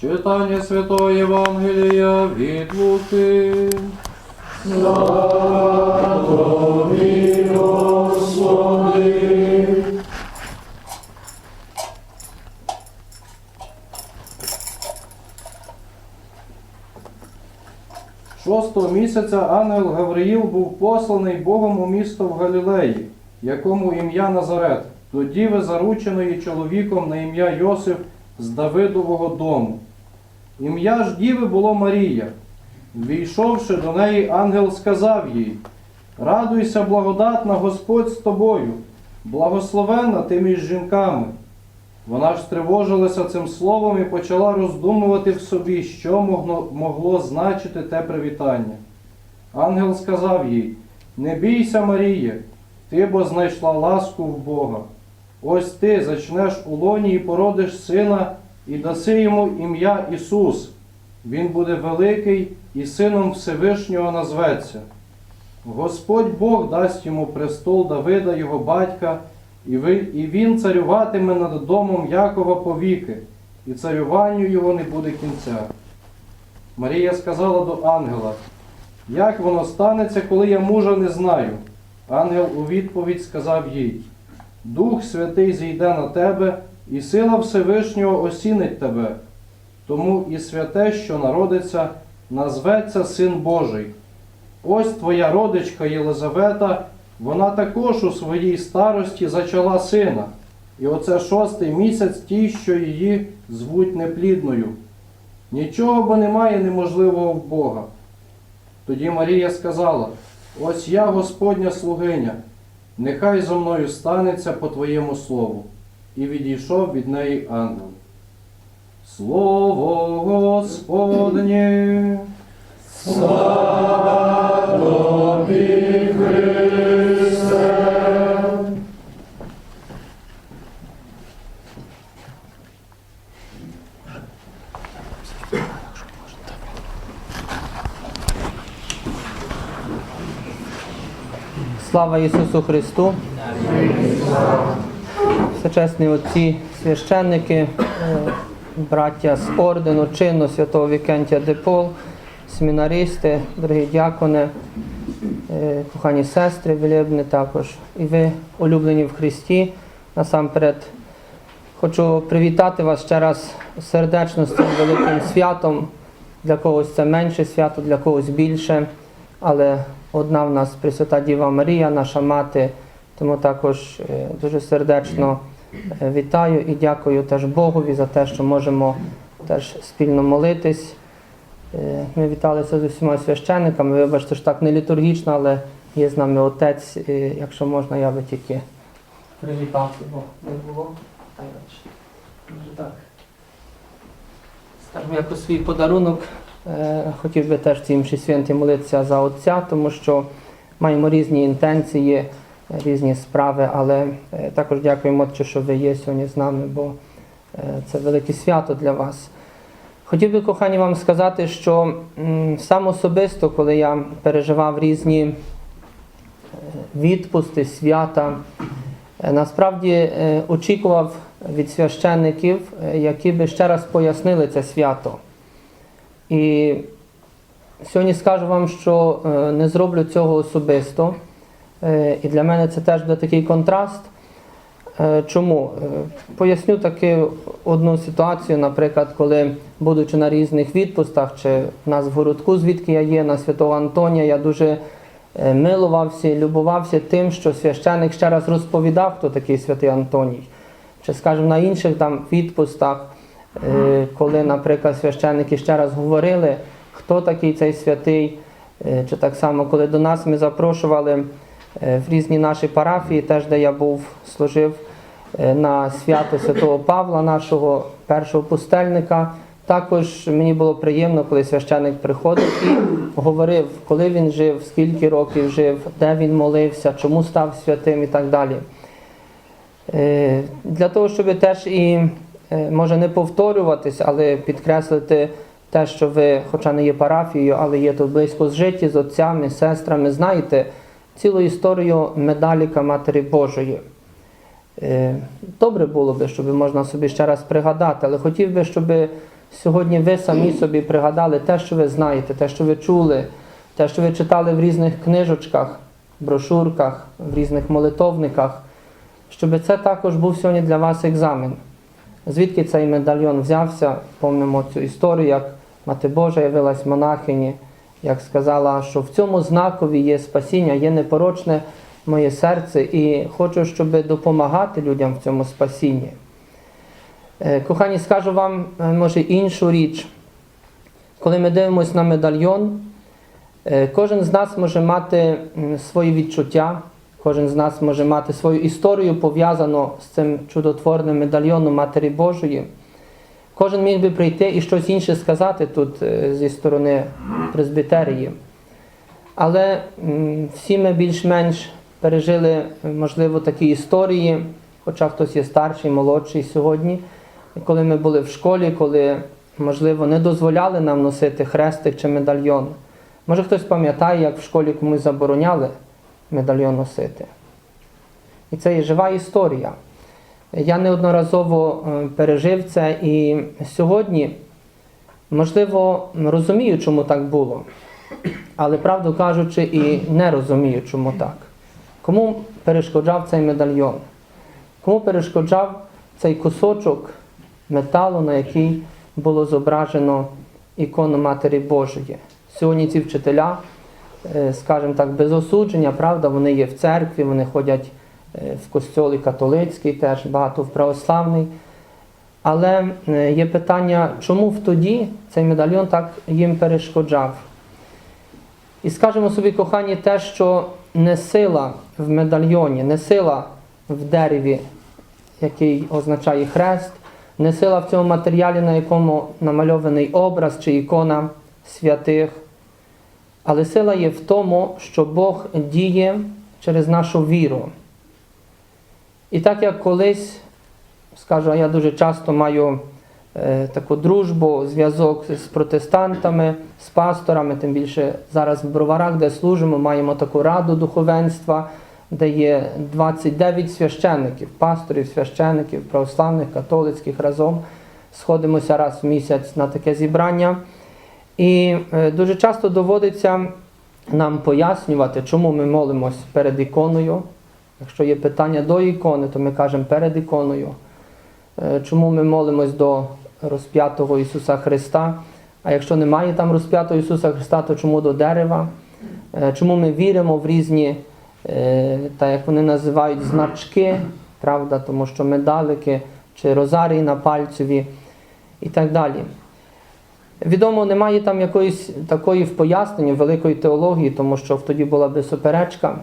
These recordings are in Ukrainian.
Читання Святого Євангелія від Луки. Шостого місяця ангел Гавриїл був посланий Богом у місто в Галілеї, якому ім'я Назарет, до діви зарученої чоловіком на ім'я Йосиф з Давидового дому. Ім'я ж діви було Марія. Війшовши до неї, ангел сказав їй: Радуйся, благодатна Господь з тобою, благословенна ти між жінками. Вона ж стривожилася цим словом і почала роздумувати в собі, що могло, значити те привітання. Ангел сказав їй: Не бійся, Маріє, ти бо знайшла ласку в Бога. Ось ти зачнеш у лоні і породиш сина, і даси йому ім'я Ісус. Він буде великий і сином Всевишнього назветься. Господь Бог дасть йому престол Давида, його батька, і він царюватиме над домом Якова повіки, і царюванню його не буде кінця. Марія сказала до ангела, як воно станеться, коли я мужа не знаю? Ангел у відповідь сказав їй, Дух Святий зійде на тебе, і сила Всевишнього осінить тебе. Тому і святе, що народиться, назветься Син Божий. Ось твоя родичка Єлизавета, вона також у своїй старості зачала сина. І оце шостий місяць тій, що її звуть неплідною. Нічого бо немає неможливого в Бога. Тоді Марія сказала: Ось я Господня слугиня, нехай зо мною станеться по твоєму слову. І відійшов від неї ангел. Слово Господнє. Слава Ісусу Христу! Всечесні отці, священники, е, браття з ордену чину святого Вікентія Депол, семінаристи, дорогі дякони, е, кохані сестри Вілебни також. І ви, улюблені в Христі, насамперед хочу привітати вас ще раз сердечно з цим великим святом. Для когось це менше свято, для когось більше. Але одна в нас Пресвята Діва Марія, наша мати. Тому також е, дуже сердечно е, вітаю і дякую теж Богові за те, що можемо теж спільно молитись. Е, Ми віталися з усіма священниками. Вибачте, що так не літургічно, але є з нами отець. Якщо можна, я би тільки привітав його. Не було. Та так. Скажімо, як свій подарунок Хотів би теж цій мші святі молитися за Отця, тому що маємо різні інтенції, е, різні справи, але е, також дякуємо, Отче, що ви є сьогодні з нами, бо е, це велике свято для вас. Хотів би, кохані, вам сказати, що сам особисто, коли я переживав різні е, відпусти, свята, е, насправді е, очікував від священників, е, які би ще раз пояснили це свято. І сьогодні скажу вам, що е, не зроблю цього особисто. Е, І для мене це теж буде такий контраст. Е, Чому? Поясню таки одну ситуацію, наприклад, коли, будучи на різних відпустах, чи в нас в городку, звідки я є, на Святого Антонія, я дуже милувався і любувався тим, що священик ще раз розповідав, хто такий святий Антоній. Чи, скажімо, на інших там відпустах. Е, коли, наприклад, священники ще раз говорили, хто такий цей святий, Е, чи так само, коли до нас ми запрошували е, в різні наші парафії, теж де я був, служив на свято святого Павла, нашого першого пустельника. Також мені було приємно, коли священник приходив і говорив, коли він жив, скільки років жив, де він молився, чому став святим і так далі. Для того, щоб теж і може не повторюватись, але підкреслити те, що ви, хоча не є парафією, але є тут близько зжиті з отцями, сестрами, знаєте цілу історію медаліка Матері Божої. Е, Добре було би, щоб можна собі ще раз пригадати, але хотів би, щоб сьогодні ви самі собі пригадали те, що ви знаєте, те, що ви чули, те, що ви читали в різних книжечках, брошурках, в різних молитовниках, щоб це також був сьогодні для вас екзамен. Звідки цей медальйон взявся, помнимо цю історію, як Мати Божа явилась монахині, як сказала, що в цьому знакові є спасіння, є непорочне моє серце, і хочу, щоб допомагати людям в цьому спасінні. Е, Кохані, скажу вам, е, може, іншу річ. Коли ми дивимося на медальйон, е, кожен з нас може мати свої відчуття, кожен з нас може мати свою історію пов'язану з цим чудотворним медальйоном Матері Божої. Кожен міг би прийти і щось інше сказати тут е, зі сторони презбітерії. Але всі ми більш-менш пережили, е, можливо, такі історії, хоча хтось є старший, молодший сьогодні, коли ми були в школі, коли, можливо, не дозволяли нам носити хрестик чи медальйон. Може хтось пам'ятає, як в школі комусь забороняли медальйон носити. І це є жива історія. Я неодноразово е, пережив це і сьогодні, можливо, розумію, чому так було. Але правду кажучи, і не розумію, чому так. Кому перешкоджав цей медальйон? Кому перешкоджав цей кусочок металу, на який було зображено ікону Матері Божої? Сьогодні ці вчителя, скажімо так, без осудження, правда, вони є в церкві, вони ходять е, в костьолі католицький, теж багато в православний. Але е, є питання, чому в тоді цей медальйон так їм перешкоджав? І скажемо собі, кохані, те, що не сила в медальйоні, не сила в дереві, який означає хрест, не сила в цьому матеріалі, на якому намальований образ чи ікона святих. Але сила є в тому, що Бог діє через нашу віру. І так як колись, скажу, я дуже часто маю е, таку дружбу, зв'язок з протестантами, з пасторами, тим більше зараз в броварах, де служимо, маємо таку раду духовенства, де є 29 священників, пасторів, священників, православних, католицьких разом. Сходимося раз в місяць на таке зібрання. І е, дуже часто доводиться нам пояснювати, чому ми молимось перед іконою. Якщо є питання до ікони, то ми кажемо перед іконою. Е, Чому ми молимось до розп'ятого Ісуса Христа? А якщо немає там розп'ятого Ісуса Христа, то чому до дерева? Е, Чому ми віримо в різні, так як вони називають, значки, правда, тому що медалики чи розарії на пальцеві і так далі. Відомо, немає там якоїсь такої в поясненні великої теології, тому що тоді була би суперечка.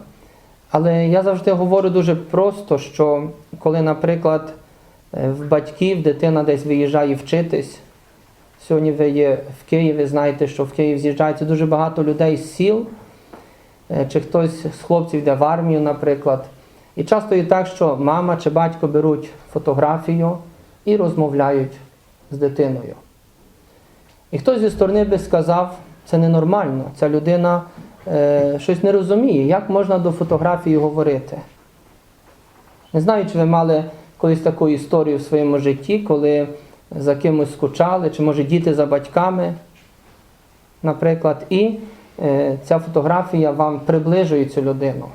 Але я завжди говорю дуже просто, що коли, наприклад, е, в батьків дитина десь виїжджає вчитись, сьогодні ви є в Києві, знаєте, що в Київ з'їжджається дуже багато людей з сіл, е, чи хтось з хлопців йде в армію, наприклад. І часто є так, що мама чи батько беруть фотографію і розмовляють з дитиною. І хтось зі сторони би сказав, це ненормально, ця людина е, щось не розуміє, як можна до фотографії говорити. Не знаю, чи ви мали колись таку історію в своєму житті, коли за кимось скучали, чи може діти за батьками, наприклад, і е, ця фотографія вам приближує цю людину.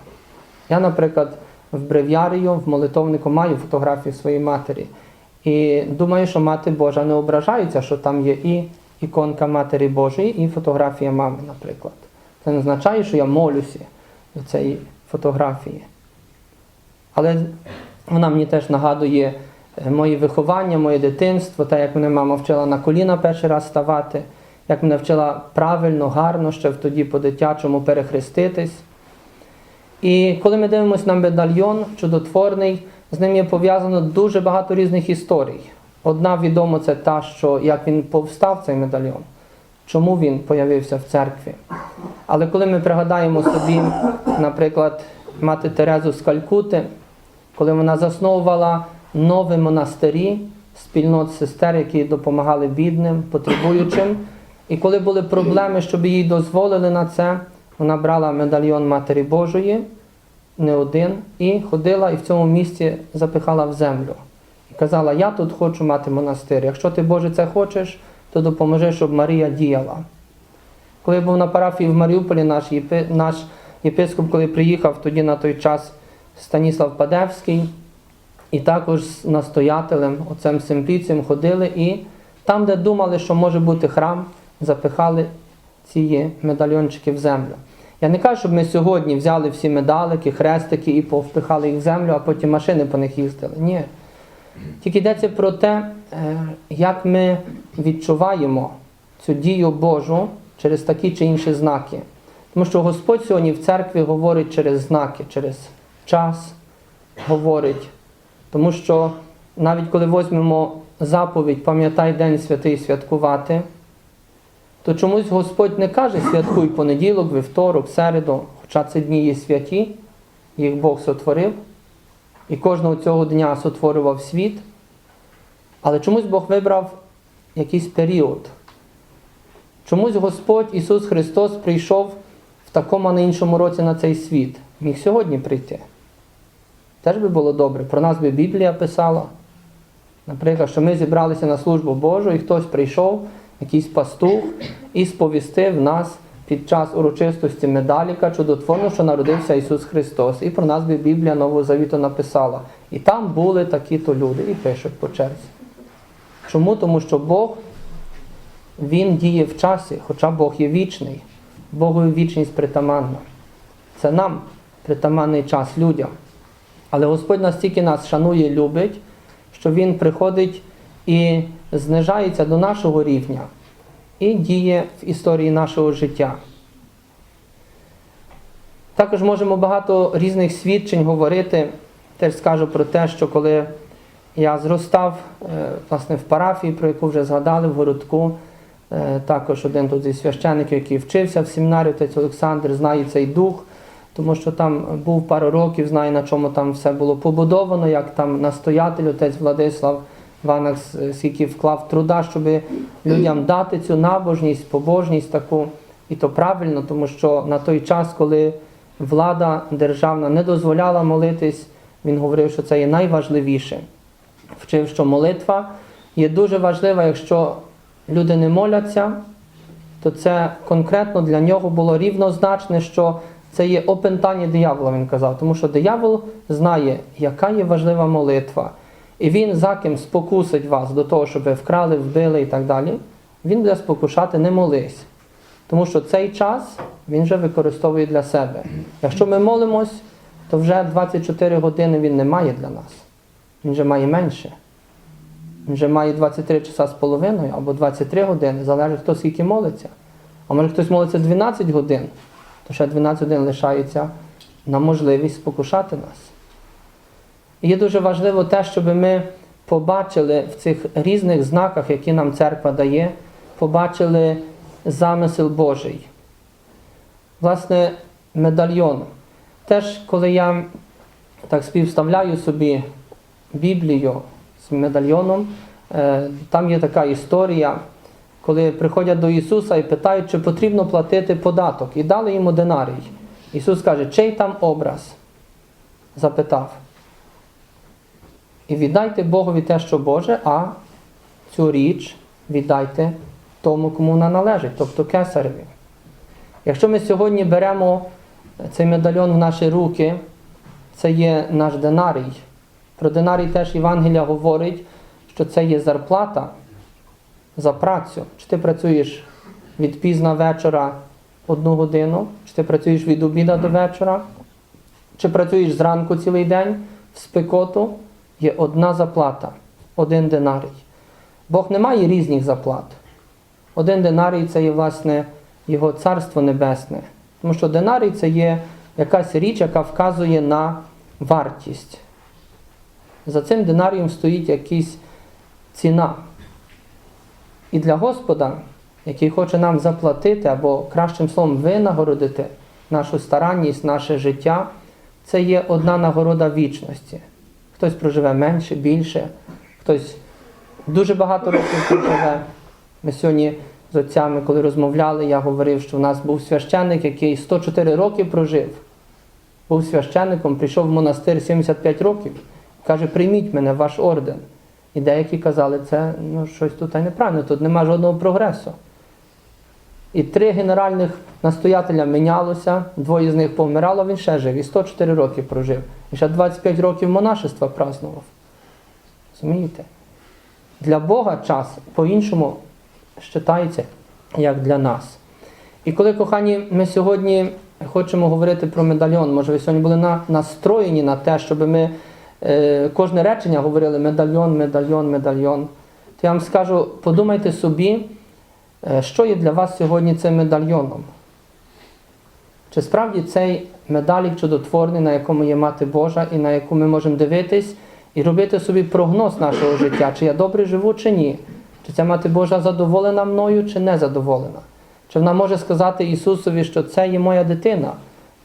Я, наприклад, в брев'ярію, в молитовнику маю фотографію своєї матері. І думаю, що мати Божа не ображається, що там є і іконка Матері Божої, і фотографія мами, наприклад. Це не означає, що я молюся до цієї фотографії. Але вона мені теж нагадує моє виховання, моє дитинство, те, як мене мама вчила на коліна перший раз ставати, як мене вчила правильно, гарно, ще тоді по-дитячому перехреститись. І коли ми дивимося на медальйон чудотворний, з ним є пов'язано дуже багато різних історій. Одна відома це та, що як він повстав цей медальйон, чому він появився в церкві. Але коли ми пригадаємо собі, наприклад, мати Терезу з Калькути, коли вона засновувала нові монастирі, спільнот сестер, які допомагали бідним, потребуючим. І коли були проблеми, щоб їй дозволили на це, вона брала медальйон Матері Божої не один, і ходила і в цьому місці запихала в землю. Казала, я тут хочу мати монастир. Якщо ти, Боже, це хочеш, то допоможи, щоб Марія діяла. Коли був на парафії в Маріуполі, наш, єпи, наш єпископ, коли приїхав тоді на той час Станіслав Падевський, і також з настоятелем, отцем Симпліцієм ходили і там, де думали, що може бути храм, запихали ці медальйончики в землю. Я не кажу, щоб ми сьогодні взяли всі медалики, хрестики і повпихали їх в землю, а потім машини по них їздили. Ні. Тільки йдеться про те, е, як ми відчуваємо цю дію Божу через такі чи інші знаки. Тому що Господь сьогодні в церкві говорить через знаки, через час говорить. Тому що навіть коли візьмемо заповідь, пам'ятай День святий святкувати, то чомусь Господь не каже святкуй понеділок, вівторок, середу, хоча ці дні є святі, їх Бог сотворив, і кожного цього дня сотворював світ. Але чомусь Бог вибрав якийсь період. Чомусь Господь Ісус Христос прийшов в такому, а не іншому році на цей світ. Міг сьогодні прийти. Теж би було добре. Про нас би Біблія писала. Наприклад, що ми зібралися на службу Божу, і хтось прийшов, якийсь пастух, і сповістив нас під час урочистості медаліка чудотворно, що народився Ісус Христос. І про нас би Біблія Нового Завіту написала. І там були такі-то люди, і пишуть по черзі. Чому? Тому що Бог, Він діє в часі, хоча Бог є вічний. Богові вічність притаманна. Це нам притаманний час людям. Але Господь настільки нас шанує, любить, що Він приходить і знижається до нашого рівня і діє в історії нашого життя. Також можемо багато різних свідчень говорити. Теж скажу про те, що коли я зростав е, власне, в парафії, про яку вже згадали, в городку, е, також один тут зі священників, який вчився в семінарі, отець Олександр, знає цей дух тому що там був пару років, знаю на чому там все було побудовано, як там настоятель, отець Владислав Ванакс, скільки вклав труда, щоб людям дати цю набожність, побожність таку, і то правильно, тому що на той час, коли влада державна не дозволяла молитись, він говорив, що це є найважливіше. Вчив, що молитва є дуже важлива, якщо люди не моляться, то це конкретно для нього було рівнозначне, що це є опентання диявола, він казав, тому що диявол знає, яка є важлива молитва. І він за ким спокусить вас до того, щоб ви вкрали, вбили і так далі, він буде спокушати не молись. Тому що цей час він вже використовує для себе. Якщо ми молимось, то вже 24 години він не має для нас. Він вже має менше. Він вже має 23 часа з половиною або 23 години, залежить хто скільки молиться. А може хтось молиться 12 годин, то ще 12 годин лишається на можливість спокушати нас. Є дуже важливо те, щоб ми побачили в цих різних знаках, які нам церква дає, побачили замисел Божий. Власне, медальйон. Теж, коли я так співставляю собі Біблію з медальйоном, е, там є така історія, коли приходять до Ісуса і питають, чи потрібно платити податок. І дали йому динарій. Ісус каже, чий там образ? Запитав. І віддайте Богові те, що Боже, а цю річ віддайте тому, кому вона належить, тобто кесареві. Якщо ми сьогодні беремо цей медальйон в наші руки, це є наш динарій. Про динарій теж Євангелія говорить, що це є зарплата за працю. Чи ти працюєш від пізна вечора одну годину, чи ти працюєш від обіда до вечора, чи працюєш зранку цілий день в спекоту, є одна заплата, один динарій. Бог не має різних заплат. Один динарій це є, власне, його царство небесне. Тому що динарій це є якась річ, яка вказує на вартість. За цим динарієм стоїть якась ціна. І для Господа, який хоче нам заплатити або кращим словом винагородити нашу старанність, наше життя, це є одна нагорода вічності. Хтось проживе менше, більше, хтось дуже багато років проживе. Ми сьогодні з отцями, коли розмовляли, я говорив, що в нас був священник, який 104 роки прожив. був священником, прийшов в монастир 75 років, каже, прийміть мене ваш орден. І деякі казали, це ну, щось тут неправильно, тут нема жодного прогресу. І три генеральних настоятеля мінялося, двоє з них повмирало, він ще жив, і 104 роки прожив. І ще 25 років монашества празнував. Розумієте? Для Бога час по-іншому вважається, як для нас. І коли, кохані, ми сьогодні хочемо говорити про медальйон, може ви сьогодні були на, настроєні на те, щоб ми е, кожне речення говорили медальйон, медальйон, медальйон, то я вам скажу, подумайте собі, що є для вас сьогодні цим медальйоном. Чи справді цей медалік чудотворний, на якому є Мати Божа, і на яку ми можемо дивитись і робити собі прогноз нашого життя, чи я добре живу, чи ні? Чи ця Мати Божа задоволена мною, чи не задоволена? Чи вона може сказати Ісусові, що це є моя дитина,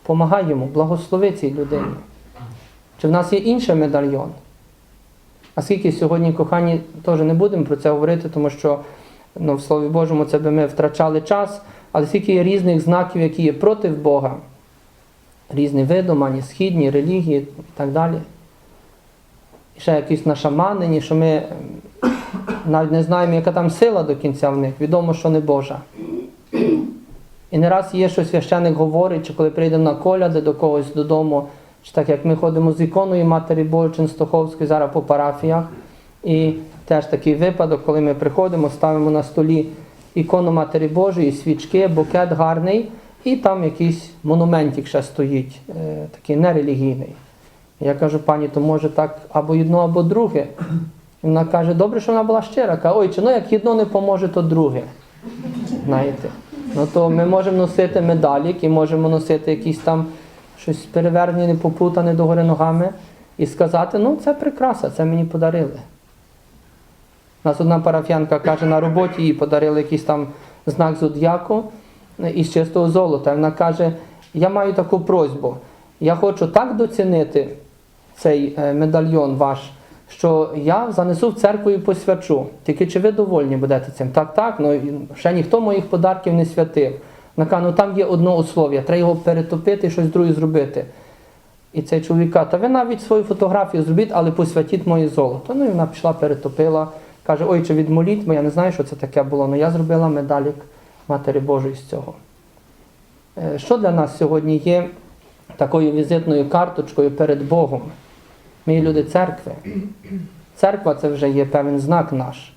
помагай йому, благослови цій людині? Чи в нас є інший медальйон? А скільки сьогодні, кохані, теж не будемо про це говорити, тому що ну, в Слові Божому це би ми втрачали час, але скільки є різних знаків, які є проти Бога, різні видумані, східні, релігії і так далі. І ще якісь нашаманені, що ми ем, навіть не знаємо, яка там сила до кінця в них, відомо, що не Божа. І не раз є, що священик говорить, чи коли прийдемо на коляди до когось додому, чи так як ми ходимо з іконою Матері Божої Ченстоховської зараз по парафіях. І теж такий випадок, коли ми приходимо, ставимо на столі ікону Матері Божої, свічки, букет гарний, і там якийсь монументик ще стоїть, е, такий нерелігійний. Я кажу, пані, то може так або одно, або друге. Вона каже, добре, що вона була щира. Каже, ой, чи ну як одно не поможе, то друге. Знаєте. Ну то ми можемо носити медалік і можемо носити якісь там щось перевернене, попутане догори ногами і сказати, ну це прикраса, це мені подарили. У нас одна парафіянка каже, на роботі їй подарили якийсь там знак зодіаку із чистого золота. Вона каже, я маю таку просьбу. Я хочу так доцінити цей е, медальйон ваш, що я занесу в церкву і посвячу. Тільки чи ви довольні будете цим? Так, так, ну ще ніхто моїх подарків не святив. Вона каже, ну там є одно услов'я, треба його перетопити і щось друге зробити. І цей чоловік каже, та ви навіть свою фотографію зробіть, але посвятіть моє золото. Ну і вона пішла, перетопила. Каже, ой, чи відмоліть, бо я не знаю, що це таке було, але я зробила медалік Матері Божої з цього. Е, Що для нас сьогодні є такою візитною карточкою перед Богом? Ми люди церкви. Церква це вже є певний знак наш.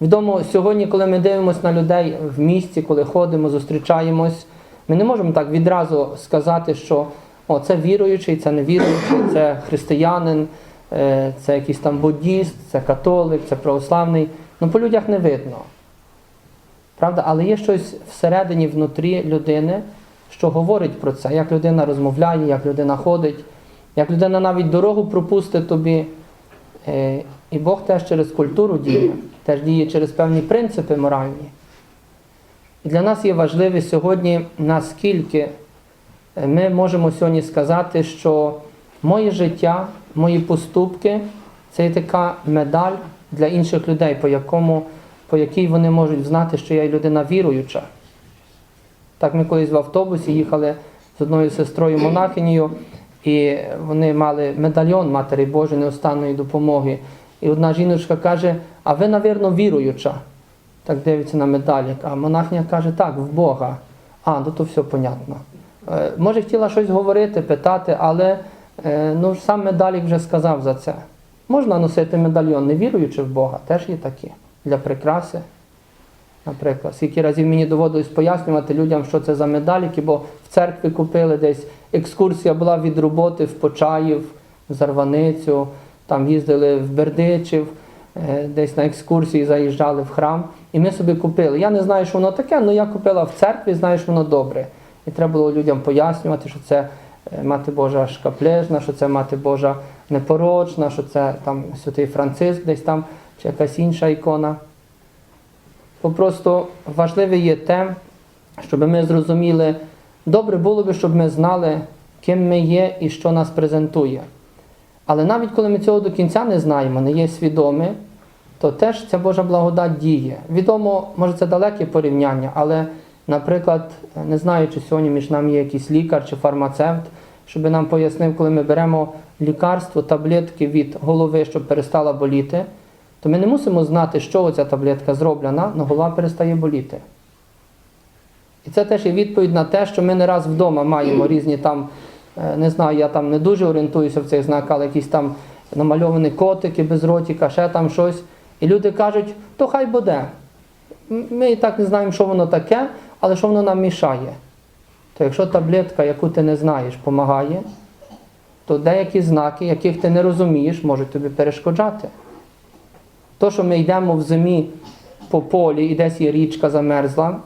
Відомо, сьогодні, коли ми дивимося на людей в місті, коли ходимо, зустрічаємось, ми не можемо так відразу сказати, що о, це віруючий, це не віруючий, це християнин, це якийсь там буддіст, це католик, це православний. Ну, по людях не видно. Правда? Але є щось всередині, внутрі людини, що говорить про це, як людина розмовляє, як людина ходить, як людина навіть дорогу пропустить тобі. Е, І Бог теж через культуру діє, теж діє через певні принципи моральні. І для нас є важливо сьогодні, наскільки е, ми можемо сьогодні сказати, що моє життя, мої поступки це є така медаль для інших людей, по, якому, по якій вони можуть знати, що я людина віруюча. Так ми колись в автобусі їхали з одною сестрою монахинею, і вони мали медальйон Матері Божої неостанної допомоги. І одна жіночка каже, а ви, навірно, віруюча. Так дивиться на медалік. А монахиня каже, так, в Бога. А, ну то все понятно. Е, Може, хотіла щось говорити, питати, але ну, сам медалік вже сказав за це. Можна носити медальйон, не віруючи в Бога, теж є такі. Для прикраси. Наприклад, скільки разів мені доводилось пояснювати людям, що це за медаліки, бо в церкві купили десь екскурсія була від роботи в Почаїв, в Зарваницю, там їздили в Бердичів, е, десь на екскурсії заїжджали в храм. І ми собі купили. Я не знаю, що воно таке, але я купила в церкві, знаю, що воно добре. І треба було людям пояснювати, що це е, Мати Божа шкаплежна, що це Мати Божа непорочна, що це там святий Франциск десь там, чи якась інша ікона. Попросту важливе є те, щоб ми зрозуміли, добре було би, щоб ми знали, ким ми є і що нас презентує. Але навіть коли ми цього до кінця не знаємо, не є свідомі, то теж ця Божа благодать діє. Відомо, може це далеке порівняння, але, наприклад, не знаю, чи сьогодні між нами є якийсь лікар чи фармацевт, щоб нам пояснив, коли ми беремо лікарство, таблетки від голови, щоб перестала боліти, то ми не мусимо знати, з чого ця таблетка зроблена, але голова перестає боліти. І це теж є відповідь на те, що ми не раз вдома маємо різні там, е, не знаю, я там не дуже орієнтуюся в цих знаках, але якісь там намальовані котики без ротика, ще там щось. І люди кажуть, то хай буде. Ми і так не знаємо, що воно таке, але що воно нам мішає. То якщо таблетка, яку ти не знаєш, допомагає, то деякі знаки, яких ти не розумієш, можуть тобі перешкоджати. То, що ми йдемо в зимі по полі і десь є річка замерзла,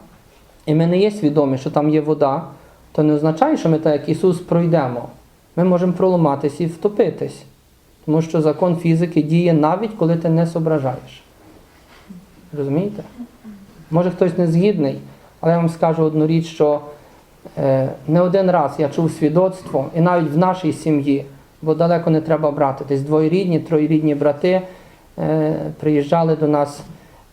і ми не є свідомі, що там є вода, то не означає, що ми так як Ісус пройдемо. Ми можемо проламатись і втопитись. Тому що закон фізики діє навіть коли ти не зображаєш. Розумієте? Може хтось не згідний, але я вам скажу одну річ, що е, не один раз я чув свідоцтво, і навіть в нашій сім'ї, бо далеко не треба брати. Десь двоєрідні, троєрідні брати е, приїжджали до нас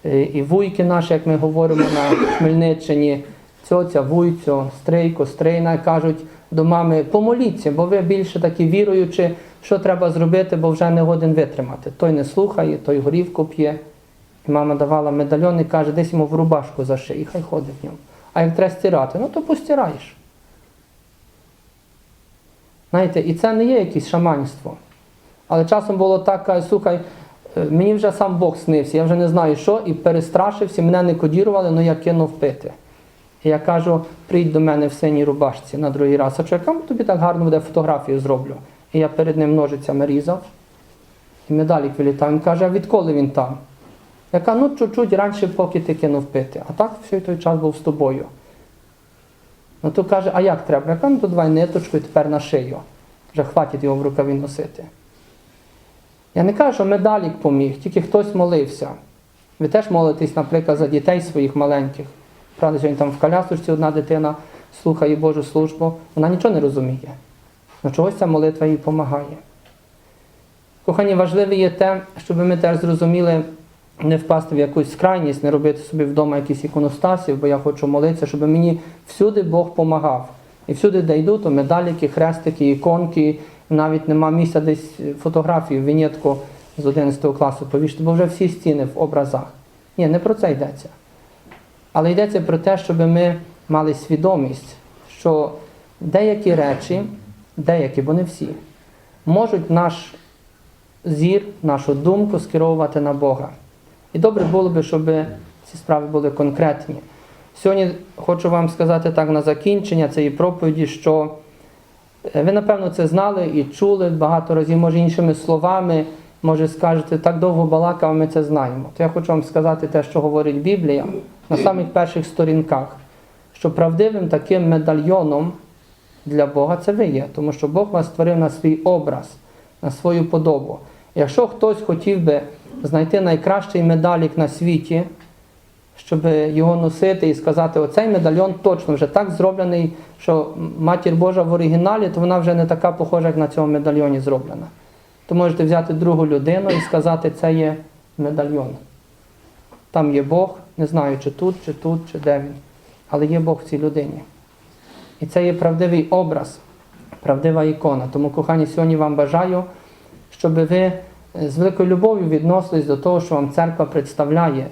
е, і вуйки наші, як ми говоримо на Хмельниччині, цьоця, вуйцю, стрийко, стрийна, кажуть до мами, помоліться, бо ви більше такі віруючі, що треба зробити, бо вже не годен витримати. Той не слухає, той горівку п'є. Мама давала медальйон і каже, десь йому в рубашку заший, і хай ходить в ньому. А як треба стирати, ну то постираєш. Знаєте, і це не є якесь шаманство. Але часом було так, каже, слухай, е, мені вже сам Бог снився, я вже не знаю що, і перестрашився, мене не кодірували, але я кинув пити. І я кажу, прийдь до мене в синій рубашці на другий раз. А чекам, тобі так гарно буде фотографію зроблю. І я перед ним ножицями різав. І медалік вилітав. Він каже, а відколи він там? Я кажу, ну чуть-чуть раніше, поки ти кинув пити. А так все той час був з тобою. Ну то каже, а як треба? Я кажу, ну то давай ниточку і тепер на шию. Вже хватить його в рукаві носити. Я не кажу, що медалік поміг, тільки хтось молився. Ви теж молитесь, наприклад, за дітей своїх маленьких. Правда, сьогодні там в колясочці одна дитина слухає Божу службу, вона нічого не розуміє. Ну чогось ця молитва їй допомагає. Кохані, важливе є те, щоб ми теж зрозуміли, не впасти в якусь крайність, не робити собі вдома якісь іконостасів, бо я хочу молитися, щоб мені всюди Бог допомагав. І всюди, де йду, то медаліки, хрестики, іконки, навіть нема місця десь фотографію, вінєтку з 11 класу повішати, бо вже всі стіни в образах. Ні, не про це йдеться. Але йдеться про те, щоб ми мали свідомість, що деякі речі, деякі, бо не всі, можуть наш зір, нашу думку скеровувати на Бога. І добре було би, щоб ці справи були конкретні. Сьогодні хочу вам сказати так на закінчення цієї проповіді, що е, ви, напевно, це знали і чули багато разів, може іншими словами, може скажете, так довго балакав, ми це знаємо. То я хочу вам сказати те, що говорить Біблія на самих перших сторінках, що правдивим таким медальйоном для Бога це ви є, тому що Бог вас створив на свій образ, на свою подобу. Якщо хтось хотів би знайти найкращий медалік на світі, щоб його носити і сказати, оцей медальйон точно вже так зроблений, що матір Божа в оригіналі, то вона вже не така похожа, як на цьому медальйоні зроблена. То можете взяти другу людину і сказати, це є медальйон. Там є Бог, не знаю, чи тут, чи тут, чи де він. Але є Бог в цій людині. І це є правдивий образ, правдива ікона. Тому, кохані, сьогодні вам бажаю, щоб ви е, з великою любов'ю відносились до того, що вам церква представляє,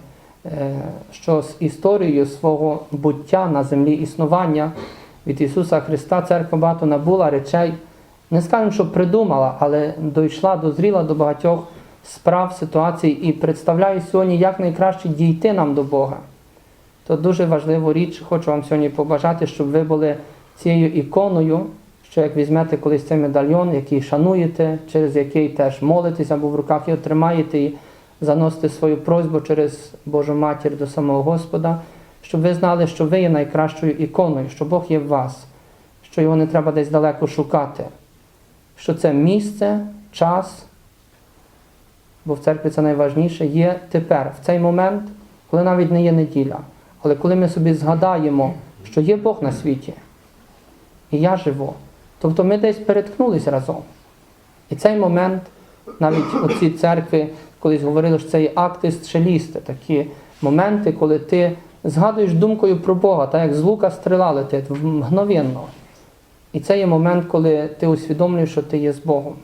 е, що з історією свого буття на землі існування від Ісуса Христа церква багато набула речей. Не скажемо, що придумала, але дійшла, дозріла до багатьох справ, ситуацій і представляє сьогодні, як найкраще дійти нам до Бога. То дуже важливу річ, хочу вам сьогодні побажати, щоб ви були цією іконою, що як візьмете колись цей медальйон, який шануєте, через який теж молитесь або в руках його тримаєте і заносите свою просьбу через Божу матір до самого Господа, щоб ви знали, що ви є найкращою іконою, що Бог є в вас, що його не треба десь далеко шукати, що це місце, час, бо в церкві це найважніше, є тепер, в цей момент, коли навіть не є неділя. Але коли ми собі згадаємо, що є Бог на світі, і я живу, тобто ми десь переткнулись разом. І цей момент, навіть оці церкви, колись говорили, що це є акти шелісти, такі моменти, коли ти згадуєш думкою про Бога, так як з лука стріла летить мгновенно. І це є момент, коли ти усвідомлюєш, що ти є з Богом.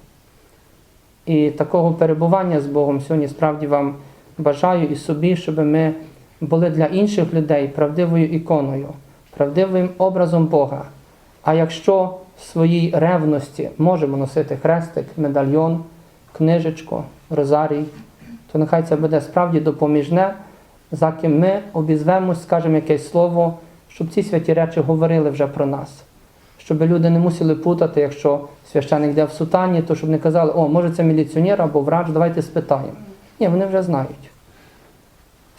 І такого перебування з Богом сьогодні справді вам бажаю і собі, щоб ми були для інших людей правдивою іконою, правдивим образом Бога. А якщо своїй ревності можемо носити хрестик, медальйон, книжечку, розарій, то нехай це буде справді допоміжне, за ким ми обізвемось, скажемо якесь слово, щоб ці святі речі говорили вже про нас. Щоб люди не мусили путати, якщо священик йде в сутані, то щоб не казали, о, може це міліціонер або врач, давайте спитаємо. Ні, вони вже знають.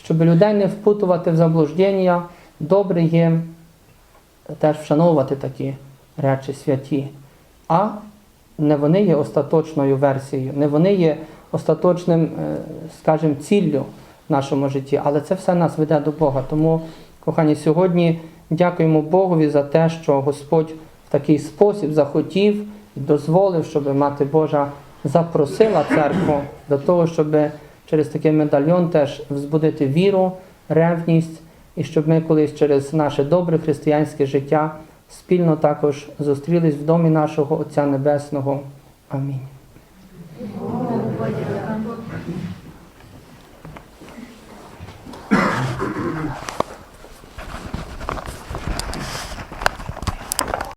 Щоб людей не впутувати в заблуждення, добре є теж вшановувати такі речі святі. А не вони є остаточною версією, не вони є остаточним, е, скажімо, ціллю в нашому житті, але це все нас веде до Бога. Тому, кохані, сьогодні дякуємо Богові за те, що Господь в такий спосіб захотів і дозволив, щоб Мати Божа запросила церкву до того, щоб через такий медальйон теж взбудити віру, ревність, і щоб ми колись через наше добре християнське життя спільно також зустрілись в домі нашого Отця Небесного. Амінь.